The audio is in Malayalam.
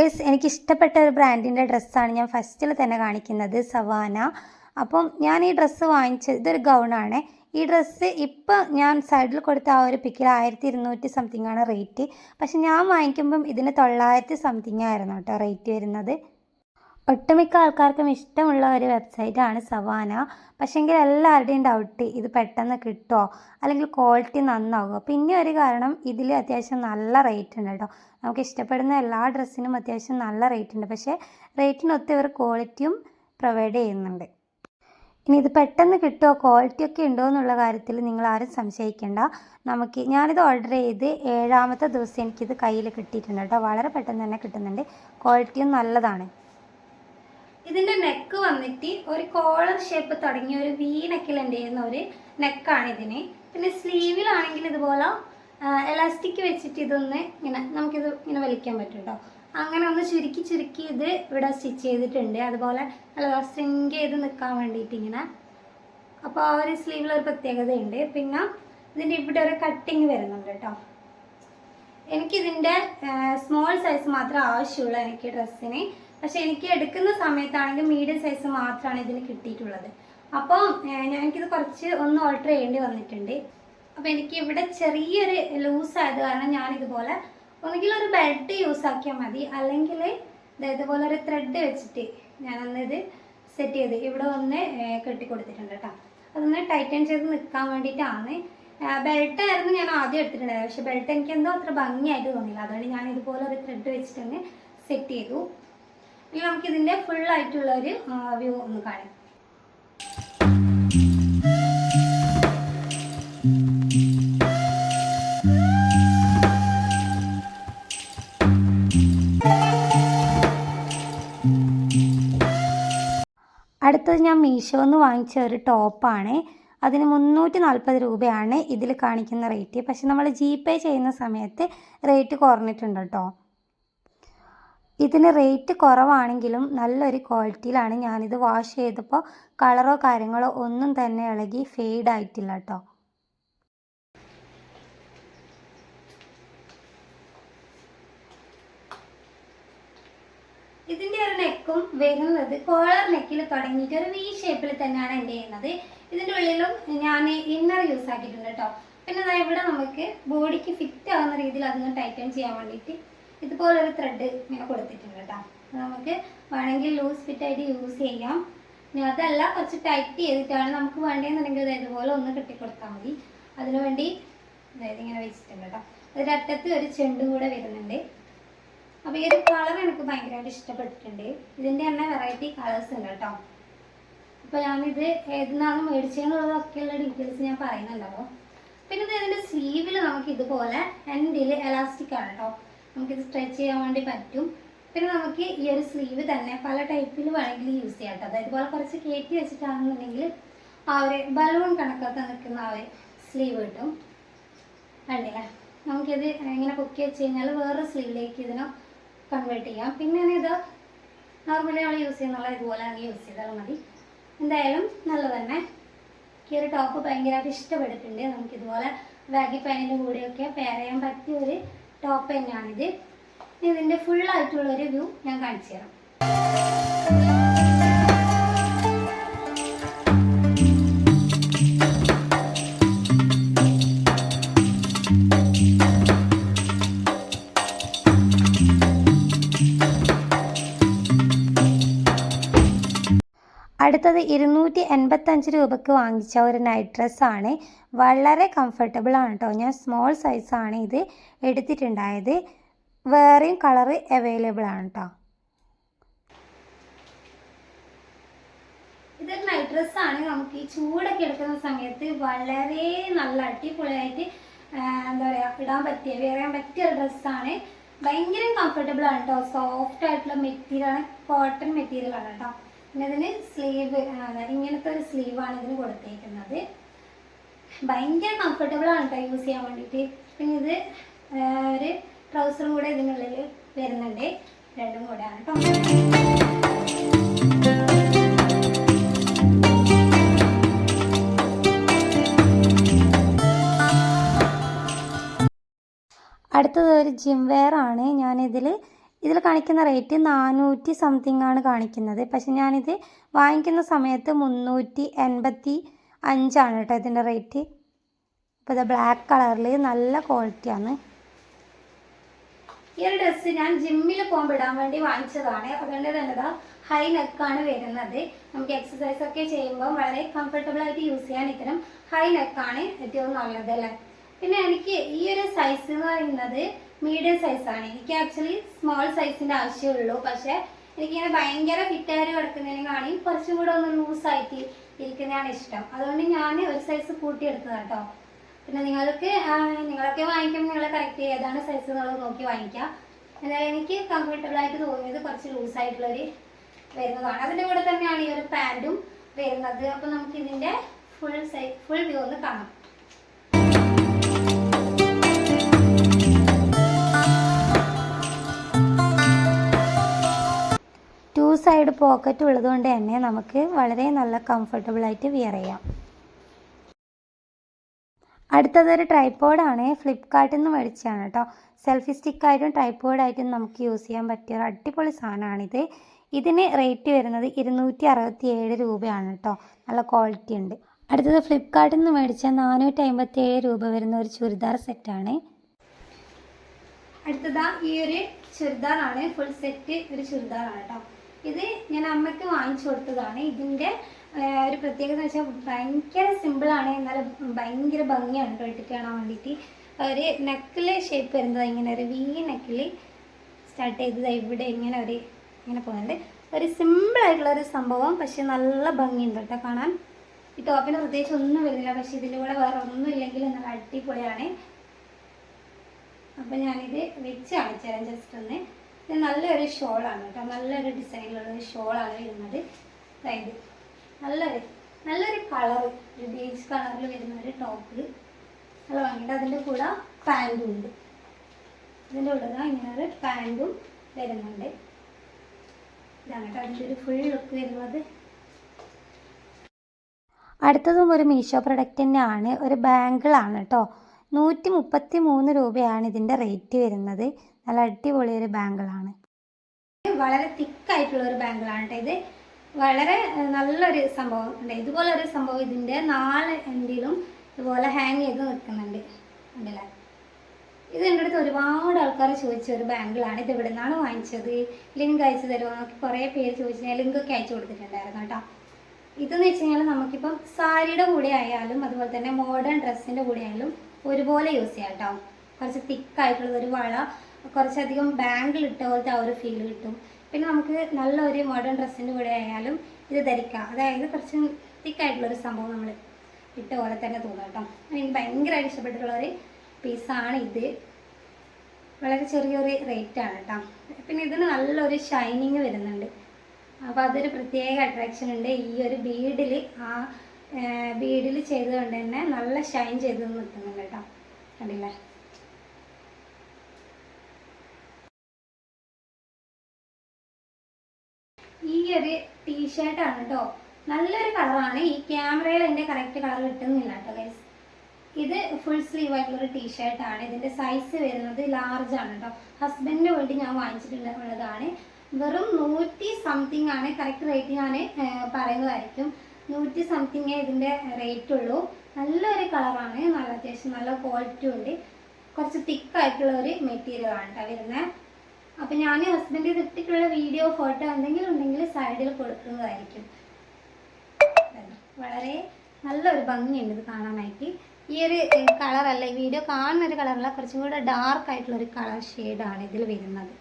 ഗൈസ് എനിക്ക് ഇഷ്ടപ്പെട്ട ഒരു ബ്രാൻഡിന്റെ ഡ്രസ്സാണ് ഞാൻ ഫസ്റ്റിൽ തന്നെ കാണിക്കുന്നത് സവാന. അപ്പം ഞാൻ ഈ ഡ്രസ്സ് വാങ്ങിച്ചത് ഇതൊരു ഗൗണാണ്. ഈ ഡ്രസ്സ് ഇപ്പം ഞാൻ സൈഡിൽ കൊടുത്ത ആ ഒരു പിക്കിൽ ആയിരത്തി ഇരുന്നൂറ്റി സംതിങ് ആണ് റേറ്റ് പക്ഷെ ഞാൻ വാങ്ങിക്കുമ്പം ഇതിന് തൊള്ളായിരത്തി സംതിങ് ആയിരുന്നു കേട്ടോ റേറ്റ് വരുന്നത്. ഒട്ടുമിക്ക ആൾക്കാർക്കും ഇഷ്ടമുള്ള ഒരു വെബ്സൈറ്റാണ് സവാന. പക്ഷേങ്കിൽ എല്ലാവരുടെയും ഡൗട്ട് ഇത് പെട്ടെന്ന് കിട്ടുമോ അല്ലെങ്കിൽ ക്വാളിറ്റി നന്നാവുമോ പിന്നെ ഒരു കാരണം ഇതിൽ അത്യാവശ്യം നല്ല റേറ്റ് ഉണ്ട് കേട്ടോ നമുക്ക് ഇഷ്ടപ്പെടുന്ന എല്ലാ ഡ്രസ്സിനും അത്യാവശ്യം നല്ല റേറ്റ് ഉണ്ട്. പക്ഷേ റേറ്റിനൊത്ത് ഇവർ ക്വാളിറ്റിയും പ്രൊവൈഡ് ചെയ്യുന്നുണ്ട്. ഇനി ഇത് പെട്ടെന്ന് കിട്ടുമോ ക്വാളിറ്റി ഒക്കെ ഉണ്ടോ എന്നുള്ള കാര്യത്തിൽ നിങ്ങൾ ആരും സംശയിക്കേണ്ട. നമുക്ക് ഞാനിത് ഓർഡർ ചെയ്ത് ഏഴാമത്തെ ദിവസം എനിക്കിത് കയ്യിൽ കിട്ടിയിട്ടുണ്ട് കേട്ടോ വളരെ പെട്ടെന്ന് തന്നെ കിട്ടുന്നുണ്ട്. ക്വാളിറ്റിയും നല്ലതാണ്. ഇതിന്റെ നെക്ക് വന്നിട്ട് ഒരു കോളർ ഷേപ്പ് തുടങ്ങിയ ഒരു വി നെക്കിൽ എന്റെ ചെയ്യുന്ന ഒരു നെക്കാണ് ഇതിന്. പിന്നെ സ്ലീവിലാണെങ്കിൽ ഇതുപോലെ എലാസ്റ്റിക് വെച്ചിട്ട് ഇതൊന്ന് ഇങ്ങനെ നമുക്കിത് ഇങ്ങനെ വലിക്കാൻ പറ്റും കേട്ടോ അങ്ങനെ ഒന്ന് ചുരുക്കി ചുരുക്കി ഇത് ഇവിടെ സ്റ്റിച്ച് ചെയ്തിട്ടുണ്ട്. അതുപോലെ നല്ല സിങ്ക് ചെയ്ത് നിൽക്കാൻ വേണ്ടിയിട്ട് ഇങ്ങനെ. അപ്പോൾ ആ ഒരു സ്ലീവിലൊരു പ്രത്യേകതയുണ്ട്. പിന്നെ ഇതിന്റെ ഇവിടെ ഒരു കട്ടിങ് വരുന്നുണ്ട് കേട്ടോ. എനിക്കിതിന്റെ സ്മോൾ സൈസ് മാത്രമേ ആവശ്യമുള്ളൂ എനിക്ക് ഡ്രസ്സിന് പക്ഷെ എനിക്ക് എടുക്കുന്ന സമയത്താണെങ്കിൽ മീഡിയം സൈസ് മാത്രമാണ് ഇതിന് കിട്ടിയിട്ടുള്ളത്. അപ്പോൾ എനിക്കിത് കുറച്ച് ഒന്ന് ഓൾട്ടർ ചെയ്യേണ്ടി വന്നിട്ടുണ്ട്. അപ്പോൾ എനിക്ക് ഇവിടെ ചെറിയൊരു ലൂസ് ആയത് കാരണം ഞാനിതുപോലെ ഒന്നുകിൽ ഒരു ബെൽറ്റ് യൂസ് ആക്കിയാൽ മതി. അല്ലെങ്കിൽ ഇതേപോലെ ഒരു ത്രെഡ് വെച്ചിട്ട് ഞാനൊന്ന് ഇത് സെറ്റ് ചെയ്ത് ഇവിടെ ഒന്ന് കെട്ടി കൊടുത്തിട്ടുണ്ട് കേട്ടോ. അതൊന്ന് ടൈറ്റൻ ചെയ്ത് നിൽക്കാൻ വേണ്ടിയിട്ടാണ്. ബെൽറ്റ് ആയിരുന്നു ഞാൻ ആദ്യം എടുത്തിട്ടുണ്ടായത് പക്ഷെ ബെൽറ്റ് എനിക്ക് എന്തോ അത്ര ഭംഗിയായിട്ട് തോന്നിയില്ല. അതുകൊണ്ട് ഞാൻ ഇതുപോലെ ഒരു ത്രെഡ് വെച്ചിട്ടൊന്ന് സെറ്റ് ചെയ്തു. ഇനി നമുക്ക് ഇതിന്റെ ഫുൾ ആയിട്ടുള്ള ഒരു വ്യൂ ഒന്ന് കാണാം. അടുത്തത് ഞാൻ മീഷോന്ന് വാങ്ങിച്ച ഒരു ടോപ്പാണ് അതിന് മുന്നൂറ്റി നാൽപ്പത് രൂപയാണ് ഇതിൽ കാണിക്കുന്ന റേറ്റ് പക്ഷെ നമ്മൾ ജി പേ ചെയ്യുന്ന സമയത്ത് റേറ്റ് കുറഞ്ഞിട്ടുണ്ട് കേട്ടോ. ഇതിന് റേറ്റ് കുറവാണെങ്കിലും നല്ലൊരു ക്വാളിറ്റിയിലാണ് ഞാനിത് വാഷ് ചെയ്തപ്പോൾ കളറോ കാര്യങ്ങളോ ഒന്നും തന്നെ ഇളകി ഫെയ്ഡ് ആയിട്ടില്ല കേട്ടോ ഇതിന്റെ ഒരു നെക്കും വരുന്നത് കോളർ നെക്കിൽ തുടങ്ങിയിട്ട് ഒരു വി ഷേപ്പിൽ തന്നെയാണ് എന്റെ ചെയ്യുന്നത്. ഇതിന്റെ ഉള്ളിലും ഞാൻ ഇന്നർ യൂസ് ആക്കിയിട്ടുണ്ട് കേട്ടോ പിന്നെ ഇവിടെ നമുക്ക് ബോഡിക്ക് ഫിറ്റ് ആവുന്ന രീതിയിൽ അതൊന്ന് ടൈറ്റൻ ചെയ്യാൻ വേണ്ടിയിട്ട് ഇതുപോലൊരു ത്രെഡ് ഇങ്ങനെ കൊടുത്തിട്ടുണ്ട് കേട്ടോ. നമുക്ക് വേണമെങ്കിൽ ലൂസ് ഫിറ്റ് ആയിട്ട് യൂസ് ചെയ്യാം. ഇനി അതല്ല കുറച്ച് ടൈറ്റ് ചെയ്തിട്ടാണ് നമുക്ക് വേണ്ടതെന്നുണ്ടെങ്കിൽ ഇത് ഇതുപോലെ ഒന്ന് കെട്ടിക്കൊടുത്താൽ മതി. അതിനുവേണ്ടി അതായത് ഇങ്ങനെ വെച്ചിട്ടുണ്ട് കേട്ടോ. അതിന്റെ അറ്റത്ത് ഒരു ചെണ്ടും കൂടെ വരുന്നുണ്ട്. അപ്പോൾ ഈ ഒരു കളർ എനിക്ക് ഭയങ്കരമായിട്ട് ഇഷ്ടപ്പെട്ടിട്ടുണ്ട്. ഇതിന്റെ തന്നെ വെറൈറ്റി കളേഴ്സ് ഉണ്ട് കേട്ടോ. അപ്പോൾ ഞാനിത് ഏതിനാണ് മേടിച്ചതെന്നുള്ളതൊക്കെയുള്ള ഡീറ്റെയിൽസ് ഞാൻ പറയുന്നുണ്ടല്ലോ പിന്നെ ഇതിന്റെ സ്ലീവിൽ നമുക്ക് ഇതുപോലെ എൻഡിൽ എലാസ്റ്റിക് ആണ് കേട്ടോ. നമുക്കിത് സ്ട്രെച്ച് ചെയ്യാൻ വേണ്ടി പറ്റും. പിന്നെ നമുക്ക് ഈ ഒരു സ്ലീവ് തന്നെ പല ടൈപ്പിൽ വേണമെങ്കിൽ യൂസ് ചെയ്യാം കേട്ടോ. അതായത് ഇതുപോലെ കുറച്ച് കയറ്റി വെച്ചിട്ടാണെന്നുണ്ടെങ്കിൽ ആ ഒരു ബലൂൺ കണക്കൊക്കെ നിൽക്കുന്ന ആ ഒരു സ്ലീവ് കിട്ടും. കണ്ടില്ലേ? നമുക്കിത് ഇങ്ങനെ പൊക്കി വെച്ച് കഴിഞ്ഞാൽ വേറെ സ്ലീവിലേക്ക് ഇതിനെ കൺവേർട്ട് ചെയ്യാം. പിന്നെ ഇത് നോർമലി നമ്മൾ യൂസ് ചെയ്യുന്നുള്ള ഇതുപോലെ അങ്ങ് യൂസ് ചെയ്താൽ മതി. എന്തായാലും നല്ലത് തന്നെ. ഈ ഒരു ടോപ്പ് ഭയങ്കരമായിട്ട് ഇഷ്ടപ്പെട്ടിട്ടുണ്ട്. നമുക്കിതുപോലെ ബാഗി പാനിന്റെ കൂടെയൊക്കെ പെയർ ചെയ്യാൻ പറ്റിയ ഒരു ടോപ്പ് തന്നെയാണിത് ഇതിന്റെ ഒരു വ്യൂ ഞാൻ കാണിച്ചു തരാം അടുത്തത് ഇരുന്നൂറ്റി എൺപത്തഞ്ച് രൂപയ്ക്ക് വാങ്ങിച്ച ഒരു നൈറ്റ് ഡ്രസ്സാണ് വളരെ കംഫർട്ടബിൾ ആണ് കേട്ടോ ഞാൻ സ്മോൾ സൈസാണ് ഇത് എടുത്തിട്ടുണ്ടായത്. വേറെയും കളറ് അവൈലബിൾ ആണ് കേട്ടോ ഇതൊരു നൈറ്റ് ഡ്രസ്സാണ് നമുക്ക് ഈ ചൂടൊക്കെ എടുക്കുന്ന സമയത്ത് വളരെ നല്ല അടിപൊളിയായിട്ട് എന്താ പറയുക ഇടാൻ പറ്റിയ വേറെ പറ്റിയ ഡ്രസ്സാണ് ഭയങ്കര കംഫർട്ടബിൾ ആണ് കേട്ടോ സോഫ്റ്റ് ആയിട്ടുള്ള മെറ്റീരിയൽ ആണ്. കോട്ടൺ മെറ്റീരിയൽ ആണ് കേട്ടോ പിന്നെ ഇതിന് സ്ലീവ് ഇങ്ങനത്തെ ഒരു സ്ലീവാണ് ഇതിന് കൊടുത്തേക്കുന്നത്. ഭയങ്കര കംഫർട്ടബിൾ ആണ് കേട്ടോ യൂസ് ചെയ്യാൻ വേണ്ടിയിട്ട് പിന്നെ ഇത് ഒരു ട്രൗസറും കൂടെ ഇതിനുള്ളിൽ വരുന്നുണ്ട്. രണ്ടും കൂടെ ആണ് കേട്ടോ അടുത്തത് ഒരു ജിം വെയർ ആണ്. ഞാനിതിൽ ഇതിൽ കാണിക്കുന്ന റേറ്റ് നാനൂറ്റി സംതിങ് ആണ് കാണിക്കുന്നത്. പക്ഷെ ഞാനിത് വാങ്ങിക്കുന്ന സമയത്ത് മുന്നൂറ്റി എൺപത്തി അഞ്ചാണ് കേട്ടോ ഇതിന്റെ റേറ്റ് അപ്പോൾ ഇത് ബ്ലാക്ക് കളറിൽ നല്ല ക്വാളിറ്റിയാണ് ഈ ഒരു ഡ്രസ്സ് ഞാൻ ജിമ്മിൽ പോകുമ്പോൾ ഇടാൻ വേണ്ടി വാങ്ങിച്ചതാണ്. അതുകൊണ്ട് തന്നെ ഹൈ നെക്കാണ് വരുന്നത്. നമുക്ക് എക്സസൈസ് ഒക്കെ ചെയ്യുമ്പോൾ വളരെ കംഫർട്ടബിൾ ആയിട്ട് യൂസ് ചെയ്യാൻ ഇത്തരം ഹൈ നെക്കാണ് ഏറ്റവും നല്ലത് അല്ലേ? പിന്നെ എനിക്ക് ഈ ഒരു സൈസ് എന്ന് പറയുന്നത് മീഡിയം സൈസാണ് എനിക്ക് ആക്ച്വലി സ്മോൾ സൈസിന്റെ ആവശ്യമുള്ളൂ. പക്ഷേ എനിക്കിങ്ങനെ ഭയങ്കര ഫിറ്റായിട്ട് കിടക്കുന്നതിനെക്കാളും കുറച്ചും കൂടെ ഒന്ന് ലൂസായിട്ട് ഇരിക്കുന്നതാണ് ഇഷ്ടം. അതുകൊണ്ട് ഞാൻ ഒരു സൈസ് കൂട്ടിയെടുത്തതാണ് കേട്ടോ പിന്നെ നിങ്ങൾക്ക് നിങ്ങളൊക്കെ വാങ്ങിക്കുമ്പോൾ നിങ്ങൾ കറക്റ്റ് ഏതാണ് സൈസ് എന്നുള്ളത് നോക്കി വാങ്ങിക്കാം. എന്നാൽ എനിക്ക് കംഫർട്ടബിൾ ആയിട്ട് തോന്നിയത് കുറച്ച് ലൂസായിട്ടുള്ളൊരു വരുന്നതാണ്. അതിന്റെ കൂടെ തന്നെയാണ് ഈ ഒരു പാന്റും വരുന്നത്. അപ്പോൾ നമുക്ക് ഇതിന്റെ ഫുൾ സൈ ഫുൾ വ്യൂ ഒന്ന് കാണാം. സൈഡ് പോക്കറ്റ് ഉള്ളതുകൊണ്ട് തന്നെ നമുക്ക് വളരെ നല്ല കംഫർട്ടബിൾ ആയിട്ട് വിയർ ചെയ്യാം. അടുത്തതൊരു ട്രൈപ്പോഡാണ് ഫ്ലിപ്കാർട്ടിൽ നിന്ന് മേടിച്ചതാണ് കേട്ടോ സെൽഫി സ്റ്റിക്കായിട്ടും ട്രൈപ്പോഡായിട്ടും നമുക്ക് യൂസ് ചെയ്യാൻ പറ്റിയ ഒരു അടിപൊളി സാധനമാണിത്. ഇതിന് റേറ്റ് വരുന്നത് ഇരുന്നൂറ്റി അറുപത്തി ഏഴ് രൂപയാണ് കേട്ടോ നല്ല ക്വാളിറ്റി ഉണ്ട്. അടുത്തത് ഫ്ലിപ്കാർട്ടിൽ നിന്ന് മേടിച്ച നാനൂറ്റി അമ്പത്തി ഏഴ് രൂപ വരുന്ന ഒരു ചുരിദാർ സെറ്റാണ് അടുത്തതാ ഈ ഒരു ചുരിദാറാണ്. ഫുൾ സെറ്റ് ഒരു ചുരിദാറാണ് കേട്ടോ ഇത് ഞാൻ അമ്മയ്ക്ക് വാങ്ങിച്ചു കൊടുത്തതാണ്. ഇതിന്റെ ഒരു പ്രത്യേകത എന്ന് വെച്ചാൽ ഭയങ്കര സിമ്പിളാണ് എന്നാൽ ഭയങ്കര ഭംഗിയാണ് കേട്ടോ ഇട്ടിട്ട് കാണാൻ വേണ്ടിയിട്ട്. ഒരു നെക്കിൽ ഷേപ്പ് വരുന്നത് ഇങ്ങനെ ഒരു വീ നെക്കിൽ സ്റ്റാർട്ട് ചെയ്തത് ഇവിടെ ഇങ്ങനെ ഒരു ഇങ്ങനെ പോകുന്നുണ്ട്. ഒരു സിമ്പിൾ ആയിട്ടുള്ള ഒരു സംഭവം പക്ഷെ നല്ല ഭംഗിയുണ്ട് കേട്ടോ കാണാൻ. ഈ ടോപ്പിന് പ്രത്യേകിച്ച് ഒന്നും വരുന്നില്ല. പക്ഷെ ഇതിലൂടെ വേറെ ഒന്നും ഇല്ലെങ്കിൽ നല്ല അടിപൊളിയാണ്. അപ്പം ഞാനിത് വെച്ച് കാണിച്ചു തരാം ജസ്റ്റ് ഒന്ന്. ഇത് നല്ലൊരു ഷോളാണ് കേട്ടോ. നല്ലൊരു ഡിസൈനിലുള്ള ഒരു ഷോളാണ് വരുന്നത്. അതായത് നല്ലൊരു നല്ലൊരു കളർ ഒരു ബീച്ച് കളറിൽ വരുന്ന ഒരു ടോപ്പ്. നല്ല വാങ്ങിയിട്ട് അതിന്റെ കൂടെ പാന്റും ഉണ്ട്. ഇതിന്റെ കൂടെ ഇങ്ങനെ ഒരു പാന്റും വരുന്നുണ്ട്. ഇതാണ് കേട്ടോ അതിന്റെ ഒരു ഫുൾ ലുക്ക് വരുന്നത്. അടുത്തതും ഒരു മീഷോ പ്രൊഡക്റ്റ് തന്നെയാണ്. ഒരു ബാങ്കിളാണ് കേട്ടോ. നൂറ്റി മുപ്പത്തി മൂന്ന് രൂപയാണ് ഇതിന്റെ റേറ്റ് വരുന്നത്. നല്ല അടിപൊളി ഒരു ബാങ്കിളാണ്. വളരെ തിക്കായിട്ടുള്ള ഒരു ബാങ്കിളാണ് ഇത്. വളരെ നല്ലൊരു സംഭവം ഉണ്ട്. ഇതുപോലെ ഒരു സംഭവം ഇതിന്റെ നാല് എൻഡിലും ഇതുപോലെ ഹാങ് ചെയ്ത് നിൽക്കുന്നുണ്ട്. ഉണ്ടല്ലേ ഇത് എന്റെ അടുത്ത് ഒരുപാട് ആൾക്കാർ ചോദിച്ച ഒരു ബാങ്കിളാണ്. ഇത് എവിടെ നിന്നാണ് വാങ്ങിച്ചത്? ലിങ്ക് അയച്ചു തരുമോ? എന്നൊക്കെ കുറേ പേര് ചോദിച്ചു ഞാൻ ലിങ്കൊക്കെ അയച്ചു കൊടുത്തിട്ടുണ്ടായിരുന്നു കേട്ടോ ഇതെന്ന് വെച്ച് കഴിഞ്ഞാൽ നമുക്കിപ്പം സാരിയുടെ കൂടെ ആയാലും അതുപോലെ തന്നെ മോഡേൺ ഡ്രസ്സിന്റെ കൂടെ ആയാലും ഒരുപോലെ യൂസ് ചെയ്യാം കേട്ടോ കുറച്ച് തിക്കായിട്ടുള്ള ഒരു വള കുറച്ചധികം ബാങ്കിൾ ഇട്ട പോലത്തെ ആ ഒരു ഫീൽ കിട്ടും. പിന്നെ നമുക്ക് നല്ലൊരു മോഡേൺ ഡ്രസ്സിന്റെ കൂടെ ആയാലും ഇത് ധരിക്കാം. അതായത് കുറച്ച് തിക്കായിട്ടുള്ളൊരു സംഭവം നമ്മൾ ഇട്ട പോലെ തന്നെ തോന്നും കേട്ടോ. എനിക്ക് ഭയങ്കരമായിട്ട് ഇഷ്ടപ്പെട്ടിട്ടുള്ള ഒരു പീസാണ് ഇത്. വളരെ ചെറിയൊരു റേറ്റാണ് കേട്ടോ. പിന്നെ ഇതിന് നല്ലൊരു ഷൈനിങ് വരുന്നുണ്ട്. അപ്പോൾ അതൊരു പ്രത്യേക അട്രാക്ഷൻ ഉണ്ട്. ഈ ഒരു ബീഡിൽ ആ ബീഡിൽ ചെയ്തുകൊണ്ട് തന്നെ നല്ല ഷൈൻ ചെയ്ത് നിൽക്കുന്നുണ്ട് കേട്ടോ. കണ്ടില്ലേ? ഈ ഒരു ആണ് കേട്ടോ നല്ലൊരു കളറാണ്. ഈ ക്യാമറയിൽ എന്റെ കറക്റ്റ് കളർ കിട്ടുന്നില്ല കേട്ടോ ഗൈസ് ഇത് ഫുൾ സ്ലീവ് ആയിട്ടുള്ള ഒരു ടീഷർട്ടാണ് ഇതിന്റെ സൈസ് വരുന്നത് ലാർജ് ആണ് കേട്ടോ ഹസ്ബൻഡിന് വേണ്ടി ഞാൻ വാങ്ങിച്ചിട്ടുള്ളതാണ് വെറും നൂറ്റി സംതിങ് ആണ്. കറക്റ്റ് റേറ്റ് ഞാൻ പറയുന്നതായിരിക്കും. നൂറ്റി സംതിങ്ങേ ഇതിന്റെ റേറ്റ് ഉള്ളൂ. നല്ലൊരു കളറാണ്. നല്ല അത്യാവശ്യം നല്ല ക്വാളിറ്റി ഉണ്ട്. കുറച്ച് തിക്കായിട്ടുള്ള ഒരു മെറ്റീരിയൽ ആണ് കേട്ടോ വരുന്നത്. അപ്പം ഞാൻ ഹസ്ബൻഡ് ഇത് ഇട്ടിട്ടുള്ള വീഡിയോ ഫോട്ടോ എന്തെങ്കിലും സൈഡിൽ കൊടുക്കുന്നതായിരിക്കും. വളരെ നല്ലൊരു ഭംഗിയുണ്ട് ഇത് കാണാനായിട്ട്. ഈ ഒരു കളറല്ല ഈ വീഡിയോ കാണുന്ന ഒരു കളറല്ല കുറച്ചും കൂടെ ഡാർക്ക് ആയിട്ടുള്ള ഒരു കളർ ഷെയ്ഡാണ് ഇതിൽ വരുന്നത്.